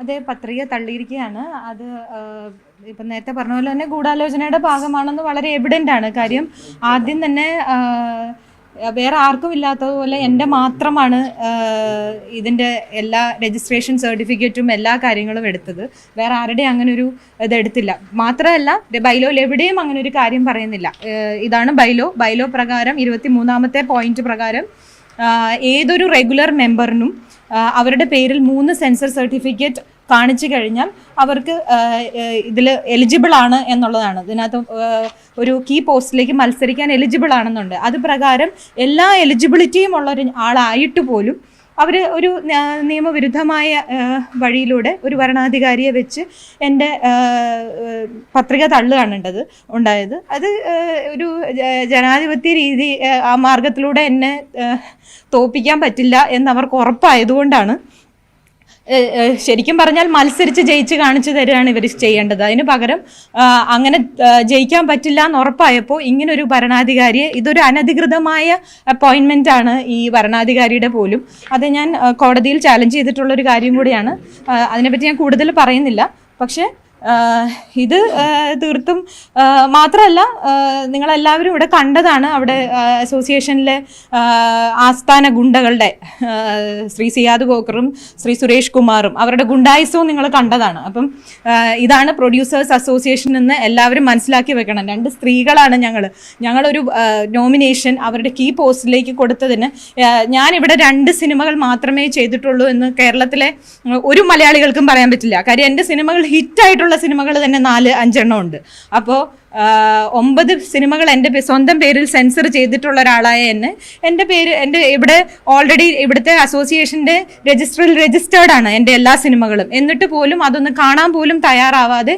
അതെ പത്രിക തള്ളിയിരിക്കുകയാണ്. അത് ഇപ്പം നേരത്തെ പറഞ്ഞ പോലെ തന്നെ ഗൂഢാലോചനയുടെ ഭാഗമാണെന്ന് വളരെ എവിഡന്റ് ആണ്. കാര്യം ആദ്യം തന്നെ വേറെ ആർക്കും ഇല്ലാത്തതുപോലെ എന്റെ മാത്രമാണ് ഇതിന്റെ എല്ലാ രജിസ്ട്രേഷൻ സർട്ടിഫിക്കറ്റും എല്ലാ കാര്യങ്ങളും എടുത്തത്. വേറെ ആരുടെയും അങ്ങനെ ഒരു ഇത് എടുത്തില്ല മാത്രമല്ല ബൈലോയിൽ എവിടെയും അങ്ങനെ ഒരു കാര്യം പറയുന്നില്ല. ഇതാണ് ബൈലോ. ബൈലോ പ്രകാരം ഇരുപത്തി മൂന്നാമത്തെ പോയിന്റ് പ്രകാരം ഏതൊരു റെഗുലർ മെമ്പറിനും അവരുടെ പേരിൽ മൂന്ന് സെൻസർ സർട്ടിഫിക്കറ്റ് കാണിച്ചു കഴിഞ്ഞാൽ അവർക്ക് ഇതിൽ എലിജിബിൾ ആണ് എന്നുള്ളതാണ്. ഇതിനകത്ത് ഒരു കീ പോസ്റ്റിലേക്ക് മത്സരിക്കാൻ എലിജിബിൾ ആണെന്നുണ്ട്. അത് പ്രകാരം എല്ലാ എലിജിബിലിറ്റിയും ഉള്ള ഒരു ആളായിട്ട് പോലും അവർ ഒരു നിയമവിരുദ്ധമായ വഴിയിലൂടെ ഒരു ഭരണാധികാരിയെ വെച്ച് എന്റെ പത്രിക തള്ളുകയാണുണ്ടത് ഉണ്ടായത്. അത് ഒരു ജനാധിപത്യ രീതി ആ മാർഗത്തിലൂടെ എന്നെ തോൽപ്പിക്കാൻ പറ്റില്ല എന്നവർക്ക് ഉറപ്പായതുകൊണ്ടാണ് ശരിക്കും പറഞ്ഞാൽ മത്സരിച്ച് ജയിച്ച് കാണിച്ചു തരികയാണ് ഇവർ ചെയ്യേണ്ടത്. അതിന് പകരം അങ്ങനെ ജയിക്കാൻ പറ്റില്ല എന്ന് ഉറപ്പായപ്പോൾ ഇങ്ങനൊരു ഭരണാധികാരിയെ ഇതൊരു അനധികൃതമായ അപ്പോയിൻമെന്റ് ആണ് ഈ ഭരണാധികാരിയുടെ പോലും. അത് ഞാൻ കോടതിയിൽ ചാലഞ്ച് ചെയ്തിട്ടുള്ള ഒരു കാര്യം കൂടിയാണ്. അതിനെപ്പറ്റി ഞാൻ കൂടുതൽ പറയുന്നില്ല. പക്ഷേ ഇത് തീർത്തും മാത്രമല്ല നിങ്ങളെല്ലാവരും ഇവിടെ കണ്ടതാണ് അവിടെ അസോസിയേഷനിലെ ആസ്ഥാന ഗുണ്ടകളുടെ ശ്രീ സിയാദ് കോക്കറും ശ്രീ സുരേഷ് കുമാറും അവരുടെ ഗുണ്ടായുസവും നിങ്ങൾ കണ്ടതാണ്. അപ്പം ഇതാണ് പ്രൊഡ്യൂസേഴ്സ് അസോസിയേഷൻ എന്ന് എല്ലാവരും മനസ്സിലാക്കി വെക്കണം. രണ്ട് സ്ത്രീകളാണ് ഞങ്ങൾ ഞങ്ങളൊരു നോമിനേഷൻ അവരുടെ കീ പോസ്റ്റിലേക്ക് കൊടുത്തതിന് ഞാനിവിടെ രണ്ട് സിനിമകൾ മാത്രമേ ചെയ്തിട്ടുള്ളൂ എന്ന് കേരളത്തിലെ ഒരു മലയാളികൾക്കും പറയാൻ പറ്റില്ല. കാര്യം എന്റെ സിനിമകൾ ഹിറ്റായിട്ടുള്ള സിനിമകൾ തന്നെ നാല് അഞ്ചെണ്ണം ഉണ്ട്. അപ്പോൾ ഒമ്പത് സിനിമകൾ എന്റെ സ്വന്തം പേരിൽ സെൻസർ ചെയ്തിട്ടുള്ള ഒരാളായ എന്നെ എന്റെ പേര് എന്റെ ഇവിടെ ഓൾറെഡി ഇവിടുത്തെ അസോസിയേഷന്റെ രജിസ്റ്ററിൽ രജിസ്റ്റേർഡ് ആണ് എന്റെ എല്ലാ സിനിമകളും. എന്നിട്ട് പോലും അതൊന്ന് കാണാൻ പോലും തയ്യാറാവാതെ